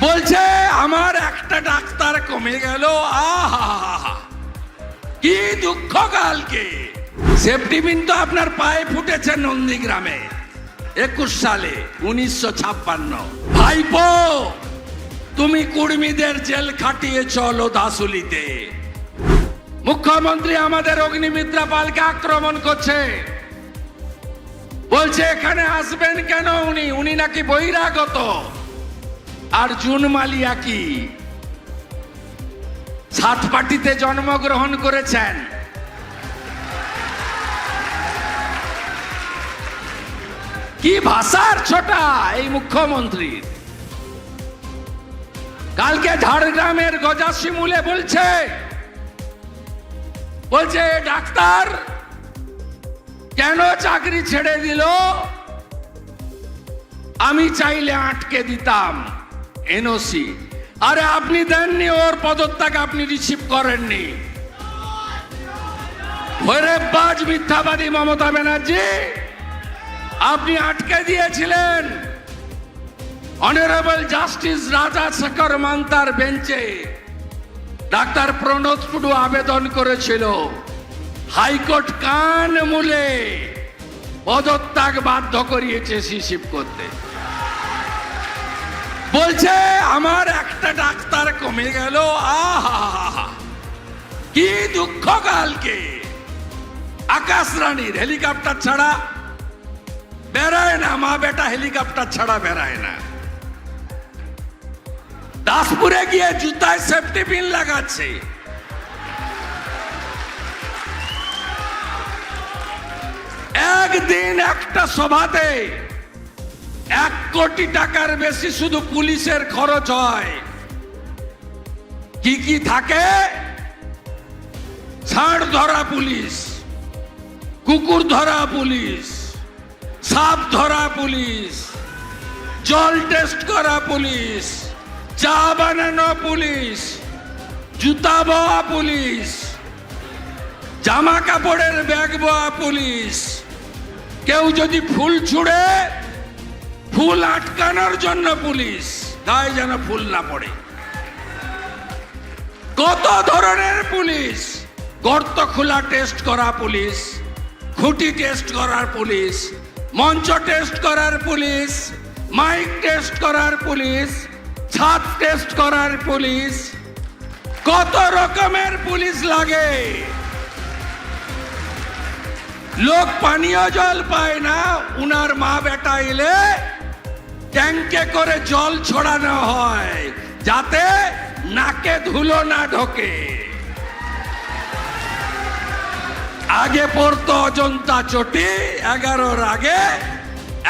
বলছে, আমার একটা ডাক্তার কমে গেল। আহা! কি দুঃখ কালকে। সেফটি বিন তো আপনার পায়ে ফুটেছে নন্দীগ্রামে, একুশ সালে, উনিশশো ছাপ্পান্ন। ভাইপো, তুমি কুর্মীদের জেল খাটিয়ে চলো দাসুলিতে মুখ্যমন্ত্রী আমাদের অগ্নিমিত্রা পালকে আক্রমণ করছে। বলছে, এখানে আসবেন কেন উনি? উনি নাকি বহিরাগত। আর জুন মালিয়া কি? সাত পার্টিতে জন্মগ্রহণ করেছেন। কি ভাষার ছোটা এই মুখ্যমন্ত্রীর? কালকে ঝাড়গ্রামের গজাশিমুলে বলছে বলছে, ডাক্তার, কেন চাকরি ছেড়ে দিল? আমি চাইলে আটকে দিতাম। এনওসি আরে আপনি দেননি, ওর পদত্যাগ আপনি রিসিভ করেননি। ওরে বাজ মিথ্যাবাদী মমতা ব্যানার্জি, আপনি আটকে দিয়েছিলেন। অনারেবল জাস্টিস রাজা শেখর মান্তার বেঞ্চে, ডাক্তার প্রণোদ টুডু আবেদন করেছিল। হাইকোর্ট কান মূলে পদত্যাগ বাধ্য করিয়েছে সিসিপ করতে। বলছে, আমার একটা ডাক্তার কমে গেল। আহা! কি দুঃখ কালকে। আকাশ রানীর হেলিকপ্টার ছাড়া বেড়ায় না, মা বেটা হেলিকপ্টার ছাড়া বেড়ায় না। দাসপুরে গিয়ে জুতায় সেফটি পিন লাগাচ্ছে। একদিন একটা সভাতে এক কোটি টাকার বেশি শুধু পুলিশের খরচ হয়। কি কি থাকে? ষাঁড় ধরা পুলিশ কুকুর ধরা পুলিশ সাপ ধরা পুলিশ, জল টেস্ট করা পুলিশ, চা বানানো পুলিশ, জুতা বোয়া পুলিশ, জামা কাপড়ের ব্যাগ বোয়া পুলিশ। কেউ যদি ফুল ছুড়ে ফুল আটকানোর জন্য পুলিশ গায়ে যেন ফুল না পড়ে। কত ধরনের পুলিশ? গর্ত খোলা টেস্ট করা পুলিশ, খুঁটি টেস্ট করার পুলিশ, মঞ্চ টেস্ট করার পুলিশ মাইক টেস্ট করার পুলিশ, ছাদ টেস্ট করার পুলিশ। কত রকমের পুলিশ লাগে? লোক পানীয় জল পায় না, উনার মা বেটা এলে ট্যাঙ্কে করে জল ছড়ানো হয়, যাতে নাকে ধুলো না ঢোকে। আগে পড়তো অজন্তা চটি, এগারোর আগে,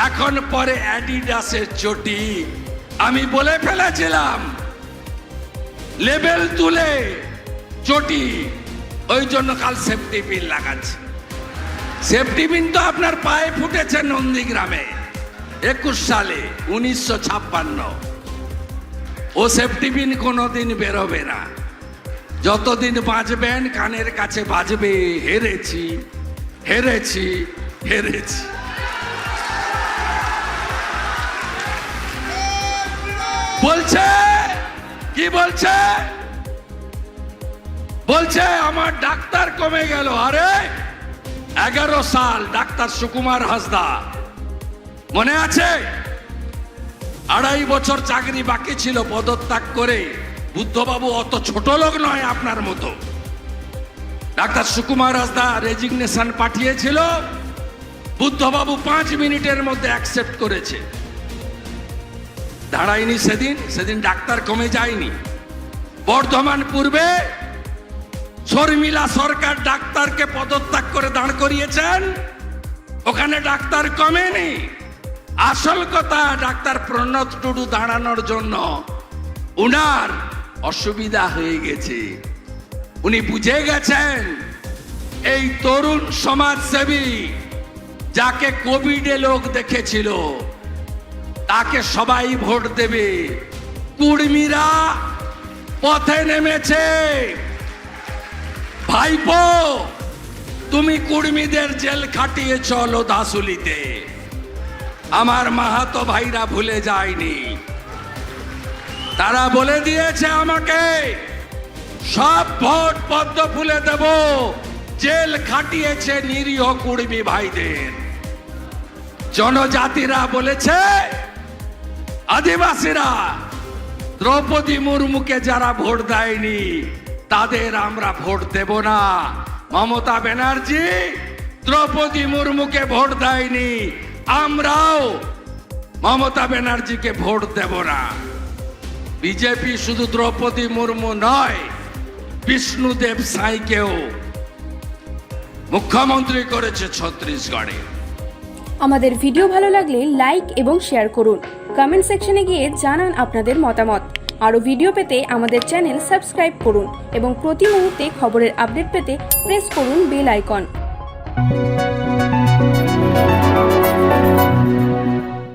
এখন পরে অ্যাডিডাসের চটি। আমি বলে ফেলেছিলাম, লেবেল তুলে চটি, ওই জন্য কাল সেফটি পিন লাগাচ্ছে। সেফটি পিন তো আপনার পায়ে ফুটেছে নন্দীগ্রামে। একুশ সালে উনিশশো ছাপ্পান্ন। ও সেফটি পিন কোনোদিন বেরোবে না। যতদিন বাঁচবেন, কানের কাছে বাজবে, হেরেছি হেরেছি হেরেছি। বলছে? কি বলছে? বলছে, আমার ডাক্তার কমে গেল। আরে, এগারো সাল, ডাক্তার সুকুমার হাসদা। মনে আছে? আড়াই বছর চাকরি বাকি ছিল পদত্যাগ করে। বুদ্ধবাবু অত ছোট লোক নয় আপনার মতো। ডাক্তার সুকুমার হাসদা রেজিগনেশন পাঠিয়েছিল। বুদ্ধবাবু পাঁচ মিনিটের মধ্যে অ্যাকসেপ্ট করেছে। দাঁড়ায়নি সেদিন সেদিন ডাক্তার কমে যায়নি। বর্ধমান পূর্বে শর্মিলা সরকার ডাক্তারকে পদত্যাগ করে দাঁড় করিয়েছেন। ওখানে ডাক্তার কমেনি। আসল কথা, ডাক্তার প্রণব টুডু দাঁড়ানোর জন্য উনার অসুবিধা হয়ে গেছে। উনি বুঝে গেছেন, এই তরুণ সমাজসেবী যাকে কোভিডে লোক দেখেছিল, তাকে সবাই ভোট দেবে। কুর্মীরা পথে নেমেছে। ভাইপো, তুমি কুর্মীদের জেল খাটিয়েছ চলো দাসুলিতে আমার মাহাতো ভাইরা ভুলে যায়নি। তারা বলে দিয়েছে আমাকে, সব ভোট পদ্ম ফুলে দেব, জেল খাটিয়েছে নিরীহ কুড়মি ভাইদের। জনজাতিরা বলেছে, আদিবাসীরা, দ্রৌপদী মুর্মুকে যারা ভোট দেয়নি, তাদের আমরা ভোট দেব না। মমতা ব্যানার্জি, দ্রৌপদী মুর্মুকে ভোট দেয়নি আমরাও মমতা ব্যানার্জিকে ভোট দেব না। বিজেপি শুধু দ্রৌপদী মুর্মু নয়, বিষ্ণুদেব সাইকেও মুখ্যমন্ত্রী করেছে ছত্তিশগড়ে। আমাদের ভিডিও ভালো লাগলে লাইক এবং শেয়ার করুন। কমেন্ট সেকশনে গিয়ে জানান আপনাদের মতামত। আরও ভিডিও পেতে আমাদের চ্যানেল সাবস্ক্রাইব করুন এবং প্রতি মুহূর্তে খবরের আপডেট পেতে প্রেস করুন বেল আইকন।